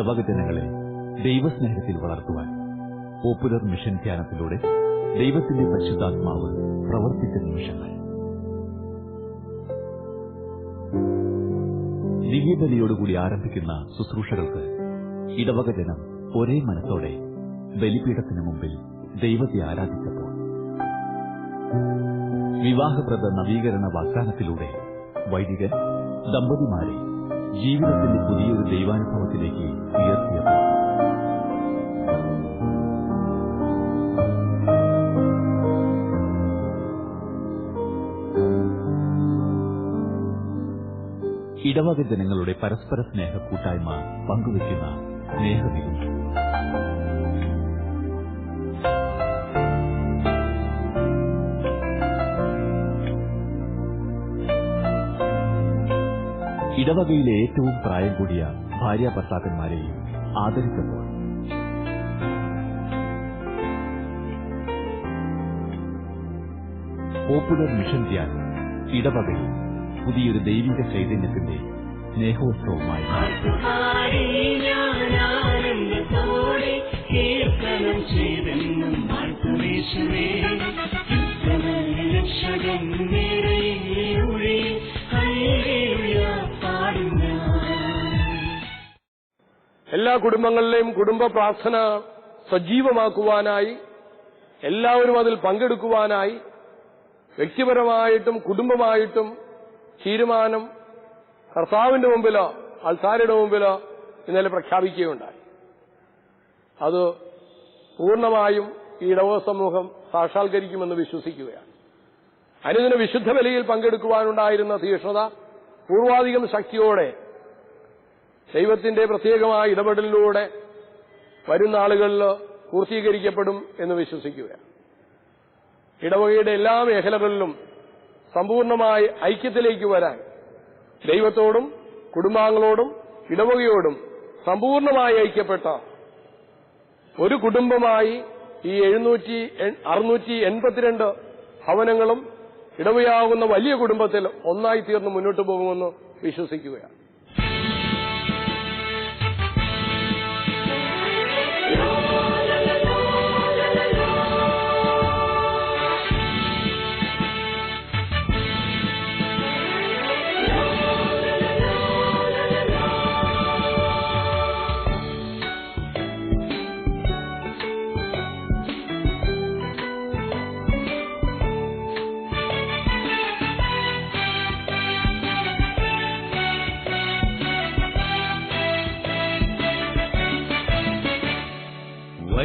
ഇടവക ജനങ്ങളെ ദൈവസ്നേഹത്തിൽ വളർത്തുവാൻ പോപ്പുലർ മിഷൻ ധ്യാനത്തിലൂടെ ദൈവത്തിന്റെ പരിശുദ്ധാത്മാവ് പ്രവർത്തിച്ച നിമിഷങ്ങൾ. ദിവ്യബലിയോടുകൂടി ആരംഭിക്കുന്ന ശുശ്രൂഷകൾക്ക് ഇടവക ജനം ഒരേ മനസ്സോടെ ബലിപീഠത്തിന് മുമ്പിൽ ദൈവത്തെ ആരാധിച്ചപ്പോൾ. വിവാഹപ്രദ നവീകരണ വാഗ്ദാനത്തിലൂടെ വൈദികൻ ദമ്പതിമാരെ ജീവിതത്തിന്റെ പുതിയൊരു ദൈവാനുഭവത്തിലേക്ക് ഉയർത്തിയത് ഇടവക ജനങ്ങളുടെ പരസ്പര സ്നേഹ കൂട്ടായ്മ പങ്കുവയ്ക്കുന്ന സ്നേഹവിരുന്ന് ഇടവകയിലെ ഏറ്റവും പ്രായം കൂടിയ ഭാര്യ ഭർത്താക്കന്മാരെയും ആദരിക്കുമ്പോൾ പോപ്പുലർ മിഷൻ ധ്യാനം ഇടവകയിൽ പുതിയൊരു ദൈവിക ചൈതന്യത്തിന്റെ സ്നേഹോത്സവമായി ശ്രീ രക്ഷകൻ എല്ലാ കുടുംബങ്ങളിലെയും കുടുംബ പ്രാർത്ഥന സജീവമാക്കുവാനായി എല്ലാവരും അതിൽ പങ്കെടുക്കുവാനായി വ്യക്തിപരമായിട്ടും കുടുംബമായിട്ടും തീരുമാനം കർത്താവിന്റെ മുമ്പിലോ ആൾക്കാരുടെ മുമ്പിലോ ഇന്നലെ പ്രഖ്യാപിക്കുകയുണ്ടായി. അത് പൂർണമായും ഈ ഇടവ സമൂഹം സാക്ഷാത്കരിക്കുമെന്ന് വിശ്വസിക്കുകയാണ്. അനുദിന വിശുദ്ധ ബലിയിൽ പങ്കെടുക്കുവാനുണ്ടായിരുന്ന തീക്ഷ്ണത പൂർവാധികം ശക്തിയോടെ ദൈവത്തിന്റെ പ്രത്യേകമായ ഇടപെടലിലൂടെ വരുന്ന ആളുകളിൽ പൂർത്തീകരിക്കപ്പെടും എന്ന് വിശ്വസിക്കുകയാണ് ഇടവകയുടെ എല്ലാ മേഖലകളിലും സമ്പൂർണമായി ഐക്യത്തിലേക്ക് വരാൻ ദൈവത്തോടും കുടുംബാംഗങ്ങളോടും ഇടവകയോടും സമ്പൂർണമായി ഐക്യപ്പെട്ട ഒരു കുടുംബമായി ഈ എഴുന്നൂറ്റി അറുന്നൂറ്റി എൺപത്തിരണ്ട് ഭവനങ്ങളും ഇടവയാകുന്ന വലിയ കുടുംബത്തിൽ ഒന്നായി തീർന്ന് മുന്നോട്ട് പോകുമെന്ന് വിശ്വസിക്കുകയാണ്.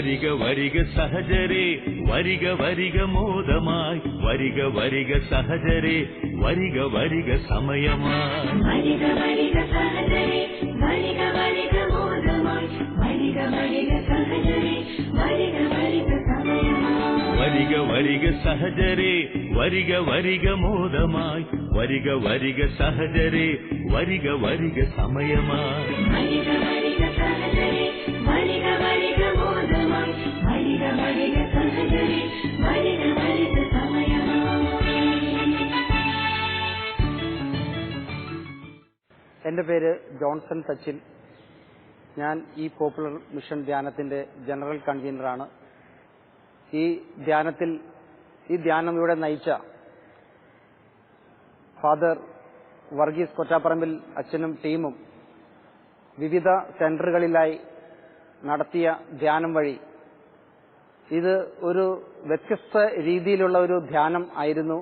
വരിക വരിക സഹജരെ വരിക വരിക മോദമായി വരിക വരിക സഹജരെ വരിക വരിക സമയമായി വരിക വരിക സഹജരെ വരിക വരിക മോദമായി വരിക വരിക സഹജരെ വരിക വരിക സമയമായി വരിക വരിക സഹജരെ വരിക വരിക മോദമായി വരിക വരിക സഹജരെ വരിക വരിക സമയമായി വരിക വരിക സഹജരെ വരിക വരിക എന്റെ പേര് ജോൺസൺ സച്ചിൻ. ഞാൻ ഈ പോപ്പുലർ മിഷൻ ധ്യാനത്തിന്റെ ജനറൽ കൺവീനറാണ്. ഈ ധ്യാനത്തിൽ ഈ ധ്യാനം ഇവിടെ നയിച്ച ഫാദർ വർഗീസ് കൊറ്റാപ്പറമ്പിൽ അച്ഛനും ടീമും വിവിധ സെന്ററുകളിലായി നടത്തിയ ധ്യാനം വഴി ഇത് ഒരു വ്യത്യസ്ത രീതിയിലുള്ള ഒരു ധ്യാനം ആയിരുന്നു.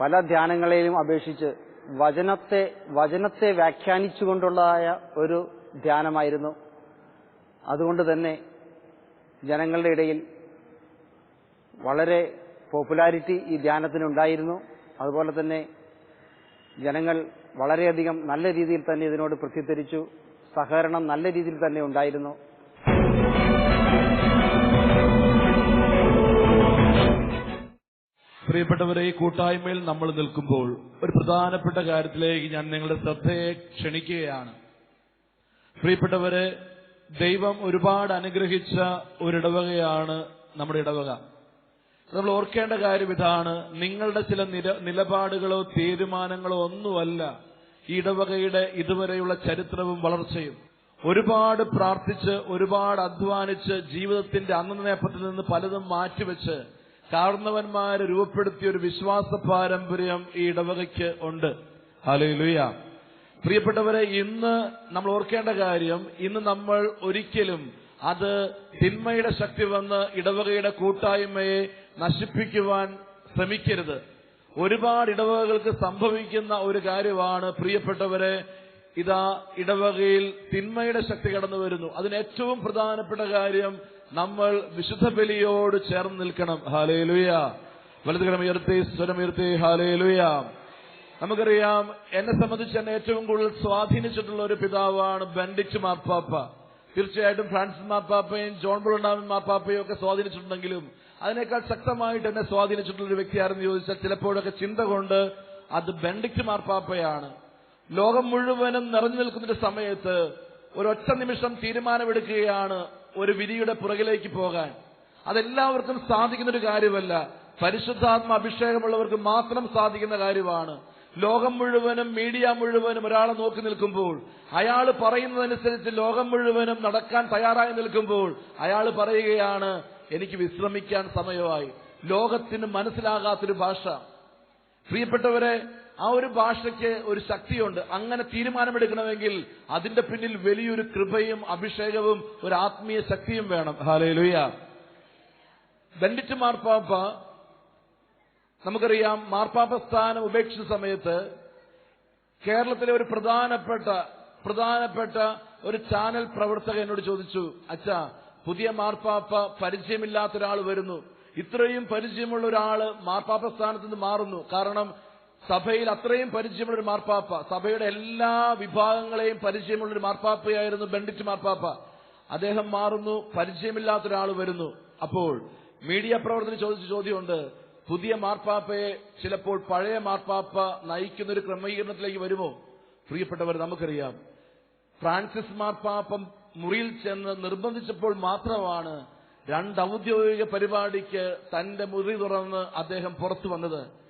പല ധ്യാനങ്ങളെയും അപേക്ഷിച്ച് വചനത്തെ വചനത്തെ വ്യാഖ്യാനിച്ചുകൊണ്ടുള്ളതായ ഒരു ധ്യാനമായിരുന്നു. അതുകൊണ്ട് തന്നെ ജനങ്ങളുടെ ഇടയിൽ വളരെ പോപ്പുലാരിറ്റി ഈ ധ്യാനത്തിനുണ്ടായിരുന്നു. അതുപോലെ തന്നെ ജനങ്ങൾ വളരെയധികം നല്ല രീതിയിൽ തന്നെ ഇതിനോട് പ്രത്യുദ്ധരിച്ചു സഹകരണം നല്ല രീതിയിൽ തന്നെ ഉണ്ടായിരുന്നു. പ്രിയപ്പെട്ടവരെ ഈ കൂട്ടായ്മയിൽ നമ്മൾ നിൽക്കുമ്പോൾ ഒരു പ്രധാനപ്പെട്ട കാര്യത്തിലേക്ക് ഞാൻ നിങ്ങളുടെ ശ്രദ്ധയെ ക്ഷണിക്കുകയാണ്. പ്രിയപ്പെട്ടവരെ ദൈവം ഒരുപാട് അനുഗ്രഹിച്ച ഒരിടവകയാണ് നമ്മുടെ ഇടവക. നമ്മൾ ഓർക്കേണ്ട കാര്യം ഇതാണ് നിങ്ങളുടെ ചില നില നിലപാടുകളോ തീരുമാനങ്ങളോ ഒന്നുമല്ല ഈ ഇടവകയുടെ ഇതുവരെയുള്ള ചരിത്രവും വളർച്ചയും. ഒരുപാട് പ്രാർത്ഥിച്ച് ഒരുപാട് അധ്വാനിച്ച് ജീവിതത്തിന്റെ അന്നനേപ്പത്തിൽ നിന്ന് പലതും മാറ്റിവെച്ച് കാരണവന്മാര് രൂപപ്പെടുത്തിയ ഒരു വിശ്വാസ പാരമ്പര്യം ഈ ഇടവകയ്ക്ക് ഉണ്ട്. ഹലയിലുയ പ്രിയപ്പെട്ടവരെ ഇന്ന് നമ്മൾ ഓർക്കേണ്ട കാര്യം ഇന്ന് നമ്മൾ ഒരിക്കലും അത് തിന്മയുടെ ശക്തി വന്ന് ഇടവകയുടെ കൂട്ടായ്മയെ നശിപ്പിക്കുവാൻ ശ്രമിക്കരുത്. ഒരുപാട് ഇടവകകൾക്ക് സംഭവിക്കുന്ന ഒരു കാര്യമാണ് പ്രിയപ്പെട്ടവരെ ഇതാ ഇടവകയിൽ തിന്മയുടെ ശക്തി കടന്നു വരുന്നു അതിന് ഏറ്റവും പ്രധാനപ്പെട്ട കാര്യം നമ്മൾ വിശുദ്ധ ബലിയോട് ചേർന്ന് നിൽക്കണം. ഹാലേലുയ വലതുകരം ഉയർത്തി സ്വരമുയർത്തി ഹാലേലുയ നമുക്കറിയാം എന്നെ സംബന്ധിച്ച് എന്നെ ഏറ്റവും കൂടുതൽ സ്വാധീനിച്ചിട്ടുള്ള ഒരു പിതാവാണ് ബെൻഡിക്സ് മാപ്പാപ്പ തീർച്ചയായിട്ടും ഫ്രാൻസിസ് മാപ്പാപ്പയും ജോൺ ബുളണ്ടാമൻ മാപ്പാപ്പയും ഒക്കെ സ്വാധീനിച്ചിട്ടുണ്ടെങ്കിലും അതിനേക്കാൾ ശക്തമായിട്ട് എന്നെ സ്വാധീനിച്ചിട്ടുള്ള ഒരു വ്യക്തിയാരെന്ന് ചോദിച്ചാൽ ചിലപ്പോഴൊക്കെ ചിന്ത കൊണ്ട് അത് ബെൻഡിക്സ് മാർപ്പാപ്പയാണ്. ലോകം മുഴുവനും നിറഞ്ഞു നിൽക്കുന്ന സമയത്ത് ഒരൊറ്റ നിമിഷം തീരുമാനമെടുക്കുകയാണ് ഒരു വിധിയുടെ പുറകിലേക്ക് പോകാൻ. അതെല്ലാവർക്കും സാധിക്കുന്ന ഒരു കാര്യമല്ല. പരിശുദ്ധാത്മ അഭിഷേകമുള്ളവർക്ക് മാത്രം സാധിക്കുന്ന കാര്യമാണ്. ലോകം മുഴുവനും മീഡിയ മുഴുവനും ഒരാളെ നോക്കി നിൽക്കുമ്പോൾ അയാൾ പറയുന്നതനുസരിച്ച് ലോകം മുഴുവനും നടക്കാൻ തയ്യാറായി നിൽക്കുമ്പോൾ അയാൾ പറയുകയാണ് എനിക്ക് വിശ്രമിക്കാൻ സമയമായി. ലോകത്തിന് മനസ്സിലാകാത്തൊരു ഭാഷ. പ്രിയപ്പെട്ടവരെ ആ ഒരു ഭാഷയ്ക്ക് ഒരു ശക്തിയുണ്ട്. അങ്ങനെ തീരുമാനമെടുക്കണമെങ്കിൽ അതിന്റെ പിന്നിൽ വലിയൊരു കൃപയും അഭിഷേകവും ഒരു ആത്മീയ ശക്തിയും വേണം. ഹാലയിലുയ ബെൻഡിറ്റ് മാർപ്പാപ്പ നമുക്കറിയാം മാർപ്പാപ്പ സ്ഥാനം ഉപേക്ഷിച്ച സമയത്ത് കേരളത്തിലെ ഒരു പ്രധാനപ്പെട്ട പ്രധാനപ്പെട്ട ഒരു ചാനൽ പ്രവർത്തകൻ എന്നോട് ചോദിച്ചു അച്ഛാ പുതിയ മാർപ്പാപ്പ പരിചയമില്ലാത്ത ഒരാൾ വരുന്നു. ഇത്രയും പരിചയമുള്ള ഒരാൾ മാർപ്പാപ്പ സ്ഥാനത്ത് നിന്ന് മാറുന്നു. കാരണം സഭയിൽ അത്രയും പരിചയമുള്ള ഒരു മാർപ്പാപ്പ. സഭയുടെ എല്ലാ വിഭാഗങ്ങളെയും പരിചയമുള്ള ഒരു മാർപ്പാപ്പയായിരുന്നു ബെൻഡിറ്റ് മാർപ്പാപ്പ. അദ്ദേഹം മാറുന്നു പരിചയമില്ലാത്ത ഒരാൾ വരുന്നു. അപ്പോൾ മീഡിയ പ്രവർത്തനം ചോദിച്ച ചോദ്യമുണ്ട് പുതിയ മാർപ്പാപ്പയെ ചിലപ്പോൾ പഴയ മാർപ്പാപ്പ നയിക്കുന്ന ഒരു ക്രമീകരണത്തിലേക്ക് വരുമോ? പ്രിയപ്പെട്ടവർ നമുക്കറിയാം. ഫ്രാൻസിസ് മാർപ്പാപ്പം മുറിയിൽ ചെന്ന് നിർബന്ധിച്ചപ്പോൾ മാത്രമാണ് രണ്ട് ഔദ്യോഗിക പരിപാടിക്ക് തന്റെ മുറി തുറന്ന് അദ്ദേഹം പുറത്തു വന്നത്.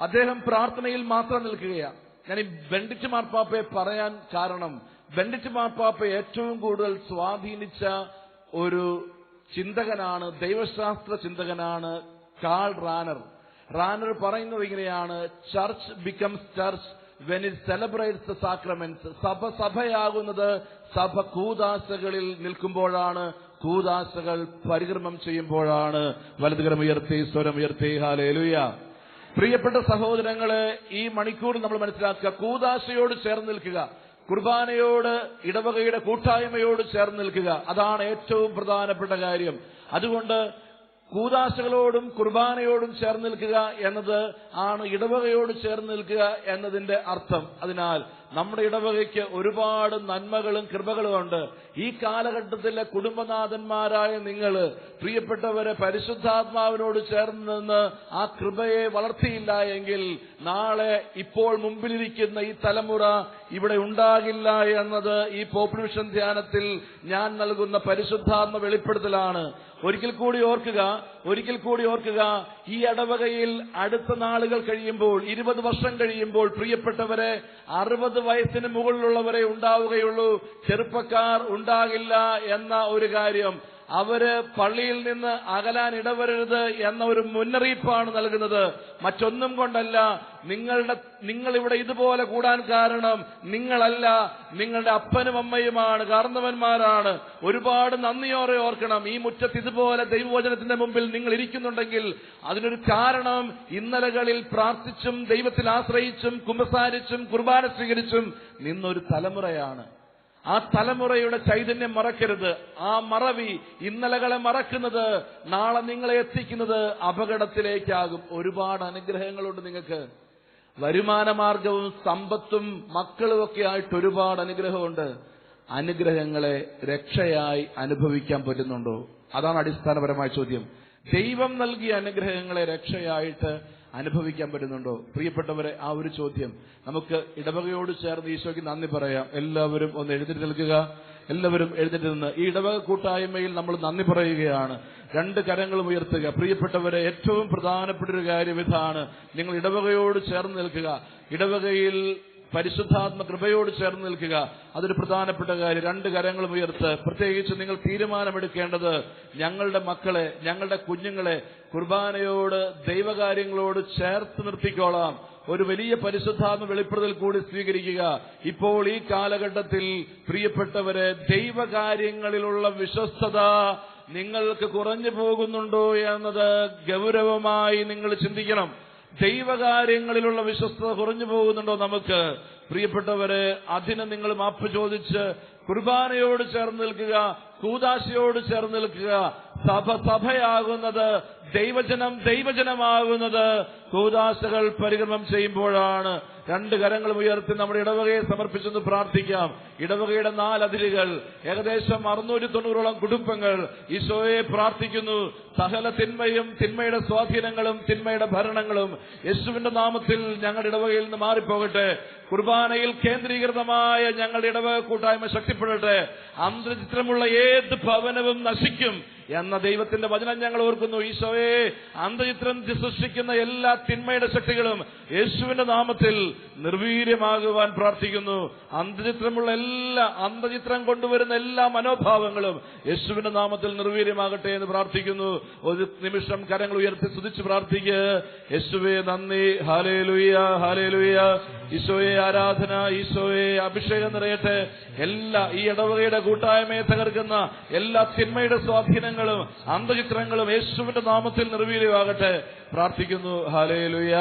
അദ്ദേഹം പ്രാർത്ഥനയിൽ മാത്രം നിൽക്കുകയാണ്. ഞാൻ ഈ ബെൻഡിച്ച് മാർപ്പാപ്പയെ പറയാൻ കാരണം ബെൻഡിച്ച് മാർപ്പാപ്പ ഏറ്റവും കൂടുതൽ സ്വാധീനിച്ച ഒരു ചിന്തകനാണ് ദൈവശാസ്ത്ര ചിന്തകനാണ് കാൾ റാനർ. റാനർ പറയുന്നത് ഇങ്ങനെയാണ് church becomes church when it celebrates the sacraments സഭ സഭയാകുന്നത് സഭ കൂതാശകളിൽ നിൽക്കുമ്പോഴാണ് കൂതാശകൾ പരികർമ്മം ചെയ്യുമ്പോഴാണ്. വലതുകരം ഉയർത്തി സ്വരം ഉയർത്തി ഹാലേലുയ പ്രിയപ്പെട്ട സഹോദരങ്ങളെ ഈ മണിക്കൂർ നമ്മൾ മനസ്സിലാക്കുക. കൂതാശയോട് ചേർന്ന് നിൽക്കുക. കുർബാനയോട് ഇടവകയുടെ കൂട്ടായ്മയോട് ചേർന്ന് നിൽക്കുക. അതാണ് ഏറ്റവും പ്രധാനപ്പെട്ട കാര്യം. അതുകൊണ്ട് കൂതാശകളോടും കുർബാനയോടും ചേർന്ന് നിൽക്കുക എന്നത് ആണ് ഇടവകയോട് ചേർന്ന് നിൽക്കുക എന്നതിന്റെ അർത്ഥം. അതിനാൽ നമ്മുടെ ഇടവകയ്ക്ക് ഒരുപാട് നന്മകളും കൃപകളും ഉണ്ട്. ഈ കാലഘട്ടത്തിലെ കുടുംബനാഥന്മാരായ നിങ്ങൾ പ്രിയപ്പെട്ടവരെ പരിശുദ്ധാത്മാവിനോട് ചേർന്ന് നിന്ന് ആ കൃപയെ വളർത്തിയില്ല എങ്കിൽ നാളെ ഇപ്പോൾ മുമ്പിലിരിക്കുന്ന ഈ തലമുറ ഇവിടെ ഉണ്ടാകില്ല എന്നത് ഈ പോപ്പുലേഷൻ ധ്യാനത്തിൽ ഞാൻ നൽകുന്ന പരിശുദ്ധാത്മ വെളിപ്പെടുത്തലാണ്. ഒരിക്കൽ കൂടി ഓർക്കുക ഒരിക്കൽ കൂടി ഓർക്കുക ഈ ഇടവകയിൽ അടുത്ത നാളുകൾ കഴിയുമ്പോൾ ഇരുപത് വർഷം കഴിയുമ്പോൾ പ്രിയപ്പെട്ടവരെ അറുപത് വയസ്സിന് മുകളിലുള്ളവരെ ഉണ്ടാവുകയുള്ളൂ. ചെറുപ്പക്കാർ ഉണ്ടാകില്ല എന്ന ഒരു കാര്യം അവർ പള്ളിയിൽ നിന്ന് അകലാൻ ഇടവരരുത് എന്ന ഒരു മുന്നറിയിപ്പാണ് നൽകുന്നത്. മറ്റൊന്നും കൊണ്ടല്ല നിങ്ങളുടെ നിങ്ങൾ ഇവിടെ ഇതുപോലെ കൂടാൻ കാരണം നിങ്ങളല്ല നിങ്ങളുടെ അപ്പനും അമ്മയുമാണ് കാരണവന്മാരാണ് ഒരുപാട് നന്ദിയോറെ ഓർക്കണം ഈ മുറ്റത്ത് ഇതുപോലെ ദൈവവചനത്തിന്റെ മുമ്പിൽ നിങ്ങൾ ഇരിക്കുന്നുണ്ടെങ്കിൽ അതിനൊരു കാരണം ഇന്നലകളിൽ പ്രാർത്ഥിച്ചും ദൈവത്തിൽ ആശ്രയിച്ചും കുമ്പസാരിച്ചും കുർബാന സ്വീകരിച്ചും നിന്നൊരു തലമുറയാണ്. ആ തലമുറയുടെ ചൈതന്യം മറക്കരുത്. ആ മറവി ഇന്നലകളെ മറക്കുന്നത് നാളെ നിങ്ങളെ എത്തിക്കുന്നത് അപകടത്തിലേക്കാകും. ഒരുപാട് അനുഗ്രഹങ്ങളുണ്ട് നിങ്ങൾക്ക്. വരുമാന മാർഗവും സമ്പത്തും മക്കളും ഒക്കെ ആയിട്ട് ഒരുപാട് അനുഗ്രഹമുണ്ട്. അനുഗ്രഹങ്ങളെ രക്ഷയായി അനുഭവിക്കാൻ പറ്റുന്നുണ്ടോ? അതാണ് അടിസ്ഥാനപരമായ ചോദ്യം. ദൈവം നൽകിയ അനുഗ്രഹങ്ങളെ രക്ഷയായിട്ട് അനുഭവിക്കാൻ പറ്റുന്നുണ്ടോ? പ്രിയപ്പെട്ടവരെ ആ ഒരു ചോദ്യം. നമുക്ക് ഇടവകയോട് ചേർന്ന് ഈശോയ്ക്ക് നന്ദി പറയാം. എല്ലാവരും ഒന്ന് എഴുന്നേറ്റ് നിൽക്കുക. എല്ലാവരും എഴുന്നേറ്റ് നിന്ന് ഈ ഇടവക കൂട്ടായ്മയിൽ നമ്മൾ നന്ദി പറയുകയാണ്. രണ്ട് കരങ്ങളും ഉയർത്തുക. പ്രിയപ്പെട്ടവരെ ഏറ്റവും പ്രധാനപ്പെട്ട ഒരു കാര്യം ഇതാണ്. നിങ്ങൾ ഇടവകയോട് ചേർന്ന് നിൽക്കുക. ഇടവകയിൽ പരിശുദ്ധാത്മ കൃപയോട് ചേർന്ന് നിൽക്കുക. അതൊരു പ്രധാനപ്പെട്ട കാര്യം. രണ്ട് കരങ്ങളും ഉയർത്ത് പ്രത്യേകിച്ച് നിങ്ങൾ തീരുമാനമെടുക്കേണ്ടത് ഞങ്ങളുടെ മക്കളെ ഞങ്ങളുടെ കുഞ്ഞുങ്ങളെ കുർബാനയോട് ദൈവകാര്യങ്ങളോട് ചേർത്ത് നിർത്തിക്കോളാം. ഒരു വലിയ പരിശുദ്ധാത്മ വെളിപ്പെടുതൽ കൂടി സ്വീകരിക്കുക. ഇപ്പോൾ ഈ കാലഘട്ടത്തിൽ പ്രിയപ്പെട്ടവരെ ദൈവകാര്യങ്ങളിലുള്ള വിശ്വസ്തത നിങ്ങൾക്ക് കുറഞ്ഞു പോകുന്നുണ്ടോ എന്നത് ഗൗരവമായി നിങ്ങൾ ചിന്തിക്കണം. ദൈവകാര്യങ്ങളിലുള്ള വിശ്വസ്തത കുറഞ്ഞു പോകുന്നുണ്ടോ നമുക്ക്? പ്രിയപ്പെട്ടവരെ അതിന് നിങ്ങൾ മാപ്പ് ചോദിച്ച് കുർബാനയോട് ചേർന്ന് നിൽക്കുക കൂതാശയോട് ചേർന്ന് നിൽക്കുക. സഭ സഭയാകുന്നത് ദൈവജനം ദൈവജനമാകുന്നത് കൂതാശകൾ പരിക്രമം ചെയ്യുമ്പോഴാണ് രണ്ട് കരങ്ങൾ ഉയർത്തി നമ്മുടെ ഇടവകയെ സമർപ്പിച്ചെന്ന് പ്രാർത്ഥിക്കാം. ഇടവകയുടെ നാലതിരുകൾ ഏകദേശം അറുന്നൂറ്റി തൊണ്ണൂറോളം കുടുംബങ്ങൾ ഈശോയെ പ്രാർത്ഥിക്കുന്നു. സകല തിന്മയും തിന്മയുടെ സ്വാധീനങ്ങളും തിന്മയുടെ ഭരണങ്ങളും യേശുവിന്റെ നാമത്തിൽ ഞങ്ങളുടെ ഇടവകയിൽ നിന്ന് മാറിപ്പോകട്ടെ. കുർബാനയിൽ കേന്ദ്രീകൃതമായ ഞങ്ങളുടെ ഇടവക കൂട്ടായ്മ ശക്തിപ്പെടട്ടെ. അന്തചിത്രമുള്ള ഏത് ഭവനവും നശിക്കും. എന്ന ദൈവത്തിന്റെ വചനം ഞങ്ങൾ ഓർക്കുന്നു ഈശോയെ അന്തചിത്രം സൃഷ്ടിക്കുന്ന എല്ലാ തിന്മയുടെ ശക്തികളും യേശുവിന്റെ നാമത്തിൽ നിർവീര്യമാകുവാൻ പ്രാർത്ഥിക്കുന്നു. അന്തചിത്രമുള്ള എല്ലാ അന്തചിത്രം കൊണ്ടുവരുന്ന എല്ലാ മനോഭാവങ്ങളും യേശുവിന്റെ നാമത്തിൽ നിർവീര്യമാകട്ടെ എന്ന് പ്രാർത്ഥിക്കുന്നു. ഒരു നിമിഷം കരങ്ങൾ ഉയർത്തി സ്തുതിച്ച് പ്രാർത്ഥിക്കുക യേശുവെ നന്ദി. ഹാലേലുയ ലുയ്യ ഈശോയെ ആരാധന. ഈശോയെ അഭിഷേകം നിറയട്ടെ. എല്ലാ ഈ ഇടവകയുടെ കൂട്ടായ്മയെ തകർക്കുന്ന എല്ലാ തിന്മയുടെ സ്വാധീനങ്ങളും അന്തചിത്രങ്ങളും യേശുവിന്റെ നാമത്തിൽ നിർവീര്യമാകട്ടെ. പ്രാർത്ഥിക്കുന്നു. ഹാലേലുയ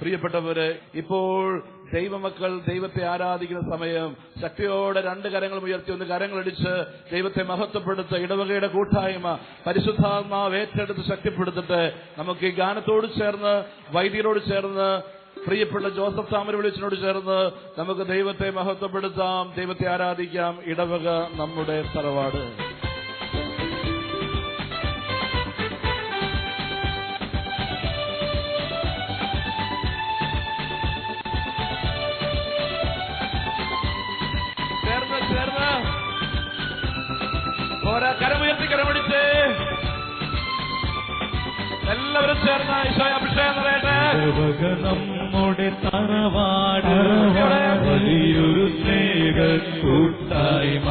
പ്രിയപ്പെട്ടവര് ഇപ്പോൾ ദൈവമക്കൾ ദൈവത്തെ ആരാധിക്കുന്ന സമയം. ശക്തിയോടെ രണ്ട് കരങ്ങളും ഉയർത്തി ഒന്ന് കരങ്ങളടിച്ച് ദൈവത്തെ മഹത്വപ്പെടുത്ത ഇടവകയുടെ കൂട്ടായ്മ പരിശുദ്ധാത്മാവ് ഏറ്റെടുത്ത് ശക്തിപ്പെടുത്തിട്ട്. നമുക്ക് ഈ ഗാനത്തോട് ചേർന്ന് വൈദികരോട് ചേർന്ന് പ്രിയപ്പെട്ട ജോസഫ് താമര വിളിച്ചിനോട് ചേർന്ന് നമുക്ക് ദൈവത്തെ മഹത്വപ്പെടുത്താം ദൈവത്തെ ആരാധിക്കാം. ഇടവക നമ്മുടെ തറവാട്. എല്ലാവരും ചേർന്ന് ഈശോയെ അഭിഷേകം നിറയട്ടെ. നമ്മുടെ തറവാട് വലിയൊരു സ്നേഹ കൂട്ടായ്മ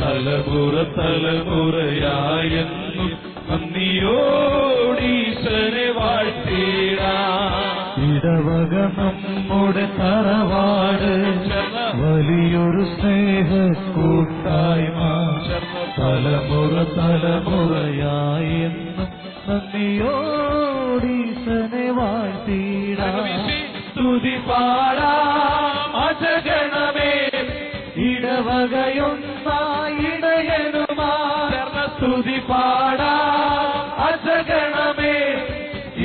തലമുറ തലമുറയായെന്നും നന്ദിയോടീശനെ വാഴ്ത്തിടാ. ഇടവക നമ്മുടെ തറവാട് വലിയൊരു സ്നേഹ കൂട്ടായ്മ തലമുറ തലമുറയായെന്നും നന്ദിയോടീശനെ വാഴ്ത്തിടാ സ്തുതി പാടാം അജഗണമേ. ഇടവകയൊന്നായിടയനുമാ സ്തുതി പാടാം അജഗണമേ.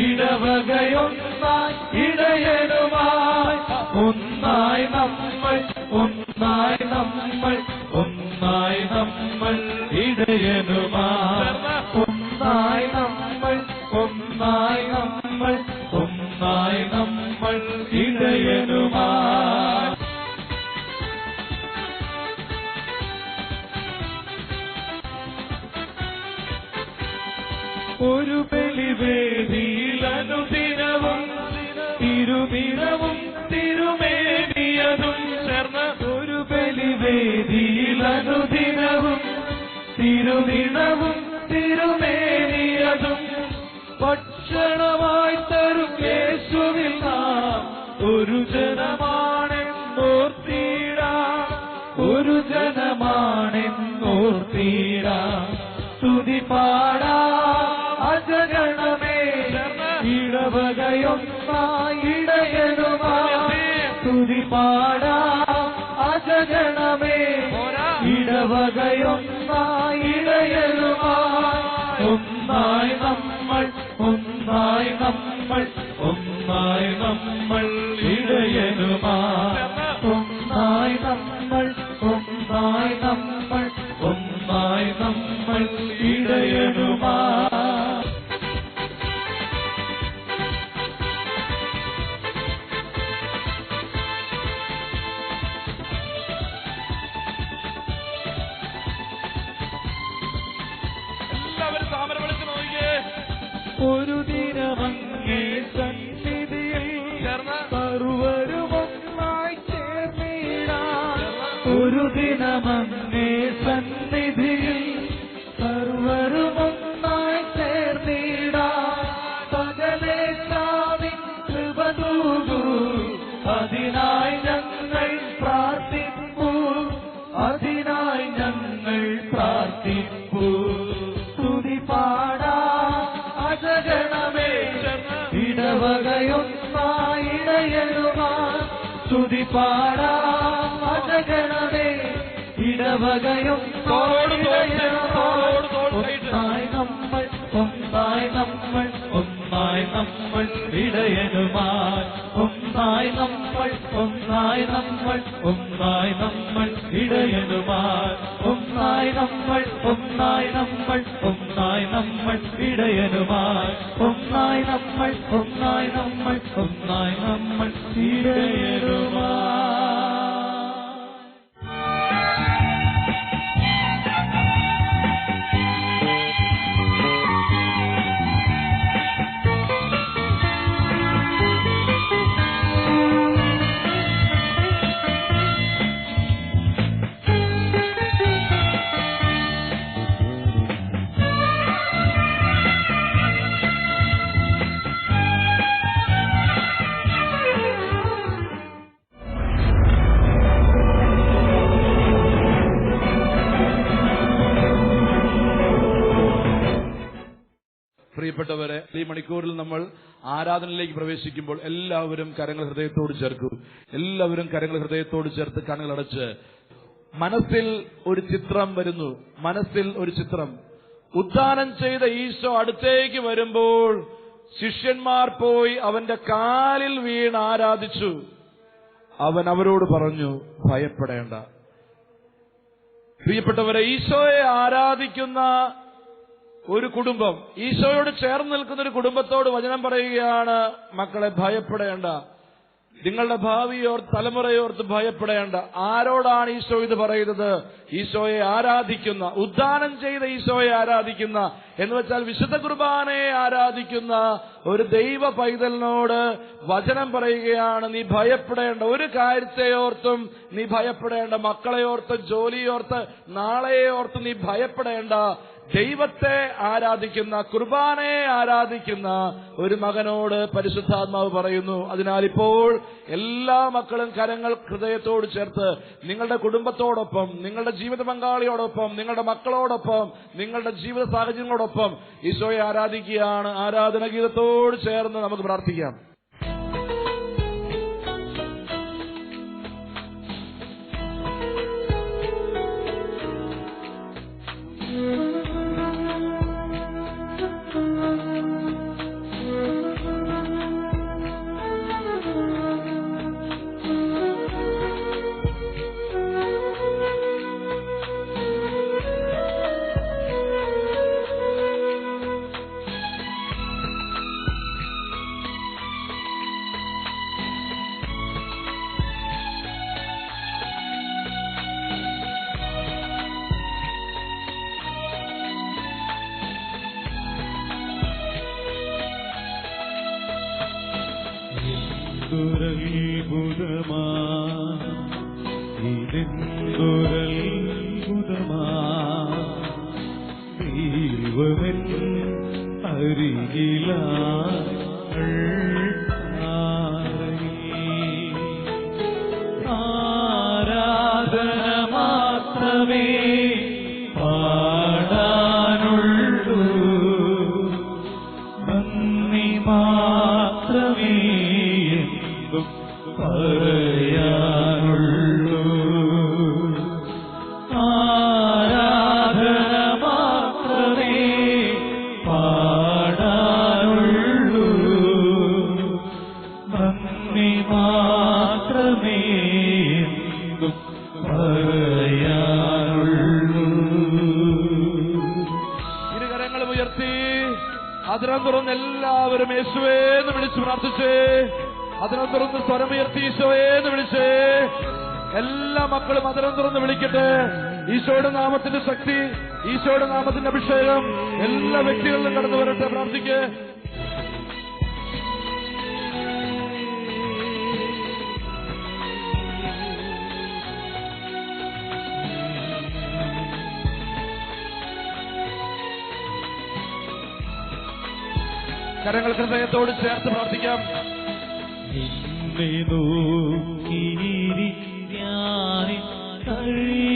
ഇടവകയൊന്നായി ഇടയനുമായി ഒന്നായി നമ്മൾ ഒന്നായി നമ്മൾ ഒന്നായി നമ്മൾ ഇടയനുമായി അജഗണമേ ഇടവകയൊന്നായിടയനുമായി ഒന്നായി നമ്മൾ ഒന്നായി നമ്മൾ ഒന്നായി നമ്മൾ ഇടയനുമായി दिन मन में सन्निधि ഒന്നായി നമ്മൾ ഒന്നായി നമ്മൾ ഒന്നായി നമ്മൾ ഇടയനുമാർ. ഒന്നായി നമ്മൾ ഒന്നായി നമ്മൾ ഒന്നായി നമ്മൾ ഇടയനുമാർ. ഒന്നായി നമ്മൾ ഒന്നായി നമ്മൾ ഒന്നായി നമ്മൾ ഇടയനുമാർ. ഒന്നായി നമ്മൾ ഒന്നായി നമ്മൾ ഒന്നായി നമ്മൾ ഇടയനുമാർ. ആരാധനയിലേക്ക് പ്രവേശിക്കുമ്പോൾ എല്ലാവരും കരങ്ങൾ ഹൃദയത്തോട് ചേർക്കൂ എല്ലാവരും കരങ്ങൾ ഹൃദയത്തോട് ചേർത്ത് കണ്ണുകൾ അടച്ച്. മനസ്സിൽ ഒരു ചിത്രം വരുന്നു. മനസ്സിൽ ഒരു ചിത്രം. ഉദ്ധാനം ചെയ്ത ഈശോ അടുത്തേക്ക് വരുമ്പോൾ ശിഷ്യന്മാർ പോയി അവന്റെ കാലിൽ വീണ് ആരാധിച്ചു. അവൻ അവരോട് പറഞ്ഞു ഭയപ്പെടേണ്ട. പ്രിയപ്പെട്ടവരെ ഈശോയെ ആരാധിക്കുന്ന ഒരു കുടുംബം. ഈശോയോട് ചേർന്ന് നിൽക്കുന്ന ഒരു കുടുംബത്തോട് വചനം പറയുകയാണ് മക്കളെ ഭയപ്പെടേണ്ട. നിങ്ങളുടെ ഭാവിയോർ തലമുറയോർത്ത് ഭയപ്പെടേണ്ട. ആരോടാണ് ഈശോ ഇത് പറയുന്നത്? ഈശോയെ ആരാധിക്കുന്ന ഉദ്ദാനം ചെയ്ത ഈശോയെ ആരാധിക്കുന്ന എന്ന് വെച്ചാൽ വിശുദ്ധ കുർബാനയെ ആരാധിക്കുന്ന ഒരു ദൈവ പൈതലിനോട് വചനം പറയുകയാണ് നീ ഭയപ്പെടേണ്ട. ഒരു കാര്യത്തെ നീ ഭയപ്പെടേണ്ട. മക്കളെ ഓർത്ത് ജോലിയോർത്ത് നാളെയോർത്ത് നീ ഭയപ്പെടേണ്ട. ദൈവത്തെ ആരാധിക്കുന്ന കുർബാനയെ ആരാധിക്കുന്ന ഒരു മകനോട് പരിശുദ്ധാത്മാവ് പറയുന്നു. അതിനാൽ ഇപ്പോൾ എല്ലാ മക്കളും കരങ്ങൾ ഹൃദയത്തോട് ചേർത്ത് നിങ്ങളുടെ കുടുംബത്തോടൊപ്പം നിങ്ങളുടെ ജീവിത പങ്കാളിയോടൊപ്പം നിങ്ങളുടെ മക്കളോടൊപ്പം നിങ്ങളുടെ ജീവിത സാഹചര്യങ്ങളോടൊപ്പം ഈശോയെ ആരാധിക്കുകയാണ്. ആരാധന ഗീതത്തോട് ചേർന്ന് നമുക്ക് പ്രാർത്ഥിക്കാം. എന്തൊരത്ഭുതമാ എല്ലാവരും യേശുവേ എന്ന് വിളിച്ച് പ്രാർത്ഥിച്ചേ അതിനെ തുറന്ന് സ്വരമുയർത്തി ഈശോയെ എന്ന് വിളിച്ചേ എല്ലാ മക്കളും അതിനം തുറന്ന് വിളിക്കട്ടെ. ഈശോയുടെ നാമത്തിന്റെ ശക്തി ഈശോയുടെ നാമത്തിന്റെ അഭിഷേകം എല്ലാ വ്യക്തികളിലും കടന്നു വരട്ടെ. പ്രാർത്ഥിക്കേ. കരങ്ങൾ ഹൃദയത്തോട് ചേർത്ത് പ്രാർത്ഥിക്കാം. നിന്നെ നോക്കിയിരിക്കാനേ കഴിയുന്നുള്ളൂ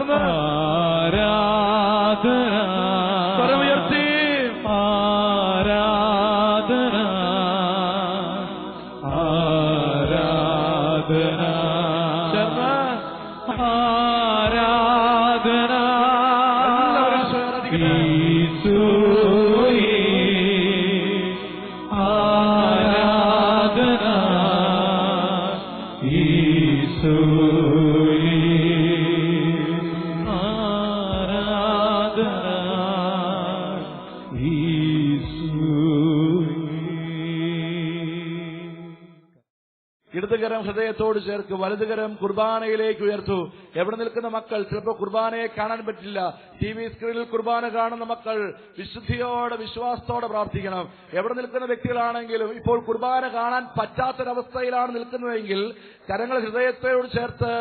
ആരാ ഹൃദയത്തോട് ചേർക്ക് വലതുകരം കുർബാനയിലേക്ക് ഉയർത്തു. എവിടെ നിൽക്കുന്ന മക്കൾ? ചിലപ്പോൾ കുർബാനയെ കാണാൻ പറ്റില്ല. ടി വി സ്ക്രീനിൽ കുർബാന കാണുന്ന മക്കൾ വിശുദ്ധിയോടെ വിശ്വാസത്തോടെ പ്രാർത്ഥിക്കണം. എവിടെ നിൽക്കുന്ന വ്യക്തികളാണെങ്കിലും ഇപ്പോൾ കുർബാന കാണാൻ പറ്റാത്തൊരവസ്ഥയിലാണ് നിൽക്കുന്നതെങ്കിൽ കരങ്ങൾ ഹൃദയത്തോട് ചേർത്ത്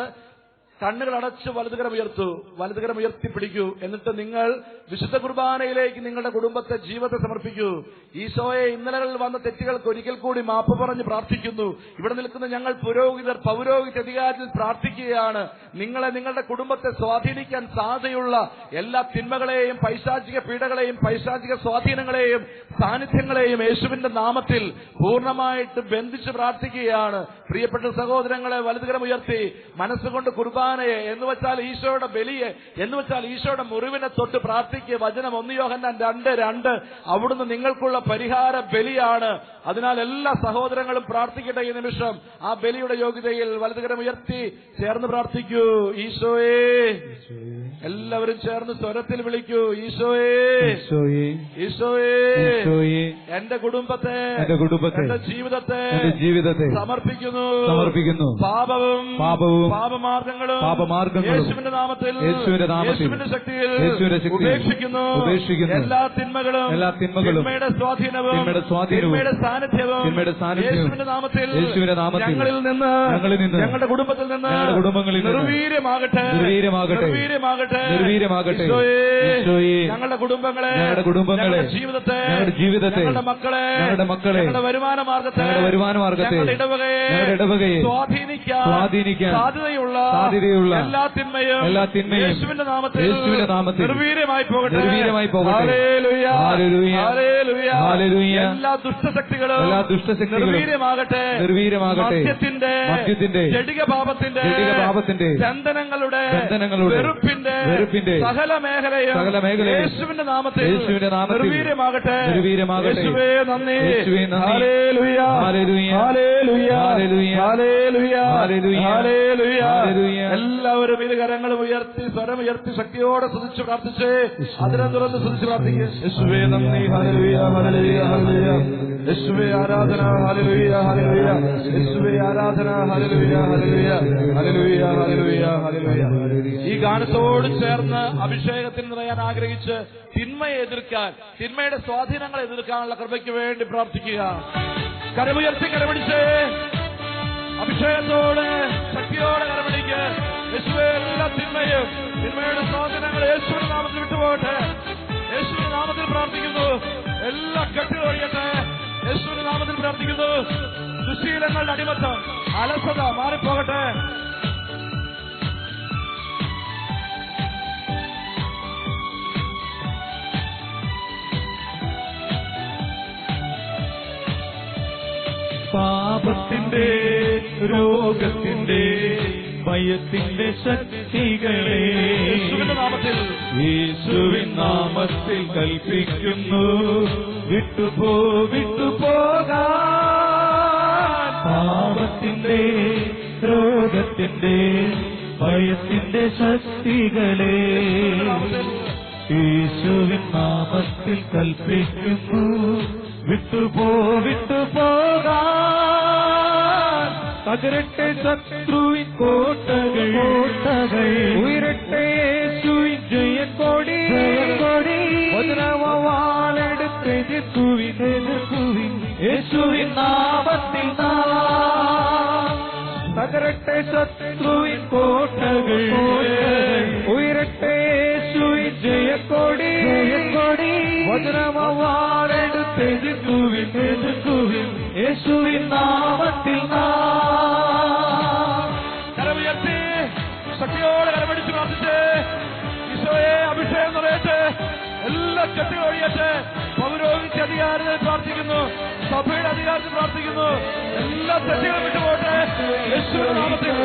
കണ്ണുകൾ അടച്ച് വലതുകരം ഉയർത്തു വലതുകരം ഉയർത്തി പിടിക്കൂ എന്നിട്ട് നിങ്ങൾ വിശുദ്ധ കുർബാനയിലേക്ക് നിങ്ങളുടെ കുടുംബത്തെ ജീവിതത്തെ സമർപ്പിക്കൂ. ഈശോയെ ഇന്നലകളിൽ വന്ന തെറ്റുകൾക്ക് ഒരിക്കൽ കൂടി മാപ്പ് പറഞ്ഞ് പ്രാർത്ഥിക്കുന്നു. ഇവിടെ നിൽക്കുന്ന ഞങ്ങൾ പുരോഹിതർ പൗരോഹിത അധികാരത്തിൽ പ്രാർത്ഥിക്കുകയാണ്. നിങ്ങളെ നിങ്ങളുടെ കുടുംബത്തെ സ്വാധീനിക്കാൻ സാധ്യതയുള്ള എല്ലാ തിന്മകളെയും പൈശാചിക പീഡകളെയും പൈശാചിക സ്വാധീനങ്ങളെയും സാന്നിധ്യങ്ങളെയും യേശുവിന്റെ നാമത്തിൽ പൂർണമായിട്ട് ബന്ധിച്ച് പ്രാർത്ഥിക്കുകയാണ്. പ്രിയപ്പെട്ട സഹോദരങ്ങളെ വലുതുകരം ഉയർത്തി മനസ്സുകൊണ്ട് കുർബാനയെ എന്ന് വെച്ചാൽ ഈശോയുടെ ബലിയെ എന്ന് വെച്ചാൽ ഈശോയുടെ മുറിവിനെ തൊട്ട് പ്രാർത്ഥിക്കുക. വചനം ഒന്ന് യോഹന്നാൻ രണ്ട് രണ്ട്. അവിടുന്ന് നിങ്ങൾക്കുള്ള പരിഹാര ബലിയാണ്. അതിനാൽ എല്ലാ സഹോദരങ്ങളും പ്രാർത്ഥിക്കട്ടെ ഈ നിമിഷം. ആ ബലിയുടെ യോഗ്യതയിൽ വലതുകരം ഉയർത്തി ചേർന്ന് പ്രാർത്ഥിക്കൂ. ഈശോയെ. എല്ലാവരും ചേർന്ന് സ്വരത്തിൽ വിളിക്കൂ. ഈശോയെ. ഈശോയേ. എന്റെ കുടുംബത്തെ എന്റെ കുടുംബത്തെ എന്റെ ജീവിതത്തെ എന്റെ ജീവിതത്തെ സമർപ്പിക്കുന്നു. സമർപ്പിക്കുന്നു. പാപവും പാപവും പാപമാർഗങ്ങളും പാപമാർഗങ്ങളും യേശുവിന്റെ നാമത്തിൽ യേശുവിന്റെ ശക്തിയിൽ ഉപേക്ഷിക്കുന്നു. എല്ലാ തിന്മകളും എല്ലാ തിന്മകളും സ്വാധീനവും സ്വാധീനവും സാന്നിധ്യവും യേശുവിന്റെ നാമത്തിൽ യേശുവിന്റെ നാമത്തിൽ ഞങ്ങളിൽ നിന്ന് ഞങ്ങളിൽ നിന്ന് ഞങ്ങളുടെ കുടുംബത്തിൽ നിന്ന് ഞങ്ങളുടെ കുടുംബങ്ങളിൽ നിർവീര്യമാകട്ടെ. നിർവീര്യമാകട്ടെ. നിർവീര്യമാകട്ടെ. നിർവീര്യമാകട്ടെ. ഞങ്ങളുടെ കുടുംബങ്ങളെ ഞങ്ങളുടെ കുടുംബങ്ങളെ ജീവിതത്തെ ഞങ്ങളുടെ ജീവിതത്തെ ഞങ്ങളുടെ മക്കളെ ഞങ്ങളുടെ മക്കളെ ഞങ്ങളുടെ വരുമാന മാർഗത്തെ ഞങ്ങളുടെ വരുമാന മാർഗത്തെ ഇടവകയെ ഇടവകയെ സ്വാധീനിക്കാൻ സ്വാധീനിക്കാൻ സാധ്യതയുള്ള സാധ്യതയുള്ള എല്ലാ തിന്മയും എല്ലാ തിന്മയും യേശുവിന്റെ നാമത്തിൽ നിർവീര്യമായി പോകട്ടെ നിർവീര്യമായി പോകട്ടെ. എല്ലാ ദുഷ്ടശക്തികളും എല്ലാ ദുഷ്ടശക്തികളും നിർവീര്യമാകട്ടെ നിർവീര്യമാകട്ടെ. മദ്യത്തിന്റെ മദ്യത്തിന്റെ ജഡിക പാപത്തിന്റെ ജടിക പാപത്തിന്റെ ചന്ദനങ്ങളുടെ ചന്ദനങ്ങളുടെ വെറുപ്പിന്റെ വെറുപ്പിന്റെ സകല മേഖലയും സകല മേഖലയും യേശുവിന്റെ നാമത്തിൽ യേശുവിന്റെ നാമത്തിൽ നിർവീര്യമാകട്ടെ നിർവീര്യമാകട്ടെ. യേശുവേ നന്ദി യേശുവേ നന്ദി. Hallelujah. Hallelujah. Hallelujah. Hallelujah. Hallelujah. Hallelujah. എല്ലാവരും ഇരു കരങ്ങളും ഉയർത്തി സ്വരം ഉയർത്തി ശക്തിയോടെ സ്തുതിച്ച് പ്രാർത്ഥിച്ച് അതിനെ തുറന്ന് സ്തുതിച്ച് യേശുവേ ആരാധന. യേശുവേ ആരാധന. ഈ ഗാനത്തോട് ചേർന്ന് അഭിഷേകത്തിൽ നിറയാൻ ആഗ്രഹിച്ച് തിന്മയെ എതിർക്കാൻ തിന്മയുടെ സ്വാധീനങ്ങളെ എതിർക്കാനുള്ള കൃപയ്ക്ക് വേണ്ടി പ്രാർത്ഥിക്കുക. കരമുയർത്തി കരപിടിച്ച് അഭിഷേകത്തോടെ ശക്തിയോടെ കരപിടിക്ക് യേശുവേ എല്ലാ തിന്മയും തിന്മയുടെ സ്വാധീനങ്ങൾ യേശുവിന്റെ നാമത്തിൽ വിട്ടുപോകട്ടെ. യേശുവിന്റെ നാമത്തിൽ പ്രാർത്ഥിക്കുന്നു. എല്ലാ കെട്ടുകൾ ഒഴിയട്ടെ. യേശുവിന്റെ നാമത്തിൽ പ്രാർത്ഥിക്കുന്നു. ദുശീലങ്ങളുടെ അടിമത്തം അലസത മാറിപ്പോകട്ടെ. പാപത്തിന്റെ രോഗത്തിന്റെ ഭയത്തിന്റെ ശക്തികളെ യേശുവിൻ നാമത്തിൽ കൽപ്പിക്കുന്നു. വിട്ടുപോ വിട്ടുപോകാൻ. പാപത്തിന്റെ രോഗത്തിന്റെ ഭയത്തിന്റെ ശക്തികളെ യേശുവിൻ നാമത്തിൽ കൽപ്പിക്കുന്നു. വിട്ടുപോ വിട്ടുപോകാൻ. തകരട്ടെ ശത്രുവിൻ കോട്ടകൾ കോട്ടകൾ ഉയരട്ടെ യേശുവിൻ ജയക്കൊടി ജയക്കൊടി വജ്രവാളെടുത്ത് എതിർക്കുവിൻ എതിർക്കുവിൻ യേശുവിൻ നാമത്തിൽ നാം തകരട്ടെ ശത്രുവിൻ കോട്ടകൾ ഉയരട്ടെ യേശുവിൻ ജയക്കൊടി ജയക്കൊടി വജ്രവാളെടുത്ത് എതിർക്കുവിൻ എതിർക്കുവിൻ യേശുവിൻ നാമത്തിൽ നാം പൗരോഹിത്യ അധികാരത്തിൽ പ്രാർത്ഥിക്കുന്നു സഭയുടെ അധികാരത്തിൽ പ്രാർത്ഥിക്കുന്നു എല്ലാ തെറ്റുകളും വിട്ടുപോട്ടെ യേശുവിന്റെ നാമത്തിൽ